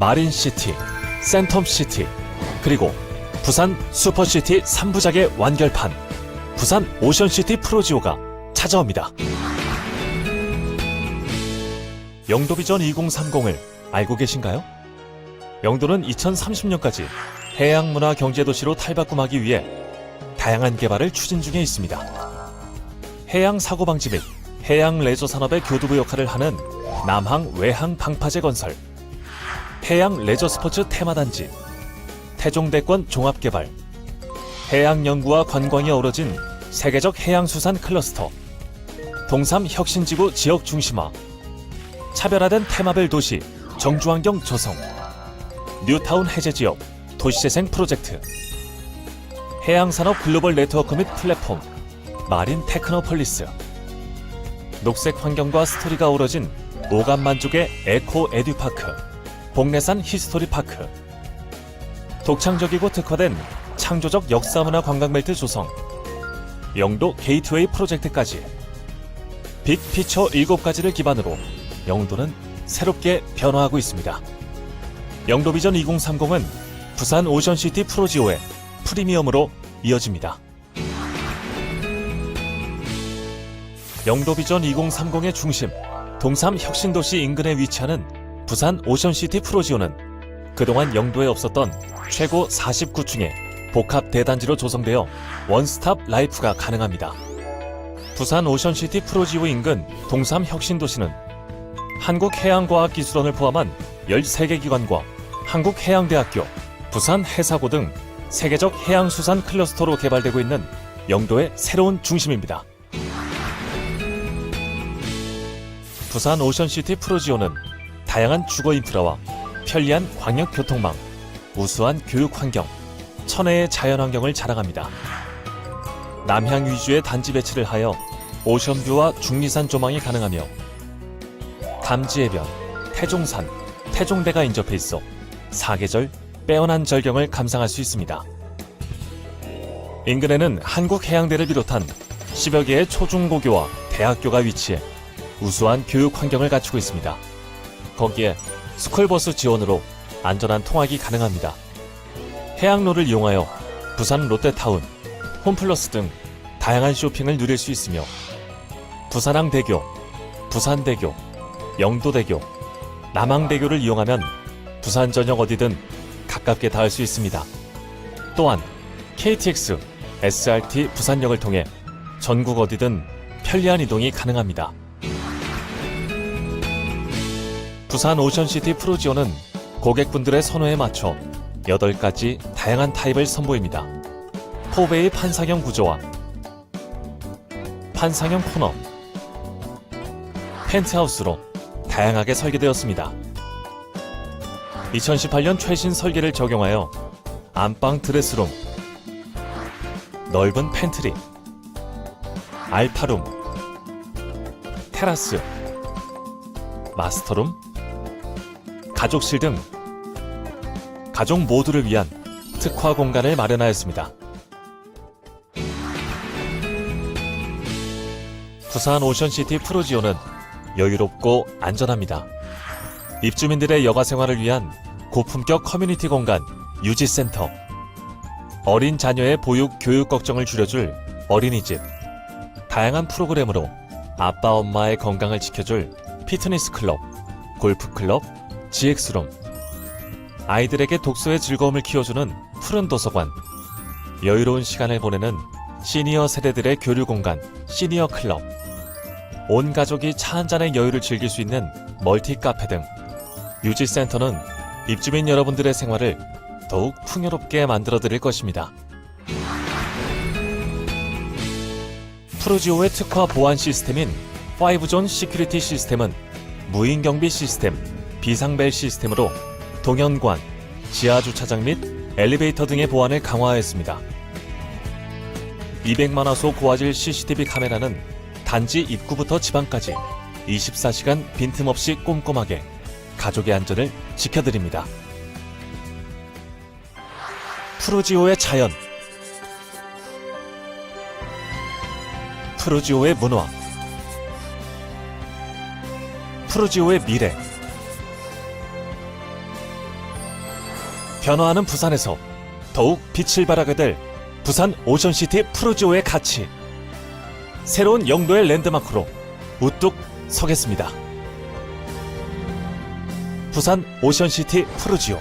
마린시티, 센텀시티, 그리고 부산 슈퍼시티 3부작의 완결판 부산 오션시티 프로지오가 찾아옵니다. 영도비전 2030을 알고 계신가요? 영도는 2030년까지 해양문화 경제도시로 탈바꿈하기 위해 다양한 개발을 추진 중에 있습니다. 해양 사고 방지 및 해양 레저 산업의 교두부 역할을 하는 남항 외항 방파제 건설, 해양 레저 스포츠 테마단지, 태종대권 종합개발, 해양 연구와 관광이 어우러진 세계적 해양수산 클러스터, 동삼 혁신지구 지역 중심화, 차별화된 테마별 도시 정주환경 조성, 뉴타운 해제 지역 도시재생 프로젝트, 해양산업 글로벌 네트워크 및 플랫폼, 마린 테크노폴리스, 녹색 환경과 스토리가 어우러진 오감 만족의 에코 에듀파크, 복내산 히스토리 파크, 독창적이고 특화된 창조적 역사문화 관광벨트 조성, 영도 게이트웨이 프로젝트까지 빅피처 7가지를 기반으로 영도는 새롭게 변화하고 있습니다. 영도비전 2030은 부산 오션시티 프로지오의 프리미엄으로 이어집니다. 영도비전 2030의 중심, 동삼 혁신도시 인근에 위치하는 부산 오션시티 프로지오는 그동안 영도에 없었던 최고 49층의 복합 대단지로 조성되어 원스톱 라이프가 가능합니다. 부산 오션시티 프로지오 인근 동삼 혁신도시는 한국해양과학기술원을 포함한 13개 기관과 한국해양대학교, 부산해사고 등 세계적 해양수산 클러스터로 개발되고 있는 영도의 새로운 중심입니다. 부산 오션시티 프로지오는 다양한 주거 인프라와 편리한 광역 교통망, 우수한 교육 환경, 천혜의 자연 환경을 자랑합니다. 남향 위주의 단지 배치를 하여 오션뷰와 중리산 조망이 가능하며 담지해변, 태종산, 태종대가 인접해 있어 사계절 빼어난 절경을 감상할 수 있습니다. 인근에는 한국해양대를 비롯한 10여 개의 초중고교와 대학교가 위치해 우수한 교육 환경을 갖추고 있습니다. 거기에 스쿨버스 지원으로 안전한 통학이 가능합니다. 해양로를 이용하여 부산 롯데타운, 홈플러스 등 다양한 쇼핑을 누릴 수 있으며 부산항대교, 부산대교, 영도대교, 남항대교를 이용하면 부산 전역 어디든 가깝게 닿을 수 있습니다. 또한 KTX, SRT 부산역을 통해 전국 어디든 편리한 이동이 가능합니다. 부산 오션시티 프로지오는 고객분들의 선호에 맞춰 8가지 다양한 타입을 선보입니다. 포베이 판상형 구조와 판상형 코너, 펜트하우스로 다양하게 설계되었습니다. 2018년 최신 설계를 적용하여 안방 드레스룸, 넓은 팬트리, 알파룸, 테라스, 마스터룸, 가족실 등 가족 모두를 위한 특화 공간을 마련하였습니다. 부산 오션시티 프로지오는 여유롭고 안전합니다. 입주민들의 여가 생활을 위한 고품격 커뮤니티 공간 유지센터, 어린 자녀의 보육 교육 걱정을 줄여줄 어린이집, 다양한 프로그램으로 아빠 엄마의 건강을 지켜줄 피트니스 클럽, 골프 클럽, GX룸, 아이들에게 독서의 즐거움을 키워주는 푸른 도서관, 여유로운 시간을 보내는 시니어 세대들의 교류 공간, 시니어 클럽, 온 가족이 차 한 잔의 여유를 즐길 수 있는 멀티 카페 등. 유지센터는 입주민 여러분들의 생활을 더욱 풍요롭게 만들어 드릴 것입니다. 프로지오의 특화 보안 시스템인 5존 시큐리티 시스템은 무인 경비 시스템, 비상벨 시스템으로 동현관, 지하 주차장 및 엘리베이터 등의 보안을 강화하였습니다. 200만 화소 고화질 CCTV 카메라는 단지 입구부터 지방까지 24시간 빈틈없이 꼼꼼하게 가족의 안전을 지켜드립니다. 프로지오의 자연 프로지오의 문화 프로지오의 미래 변화하는 부산에서 더욱 빛을 발하게 될 부산 오션시티 프로지오의 가치. 새로운 영도의 랜드마크로 우뚝 서겠습니다. 부산 오션시티 프로지오.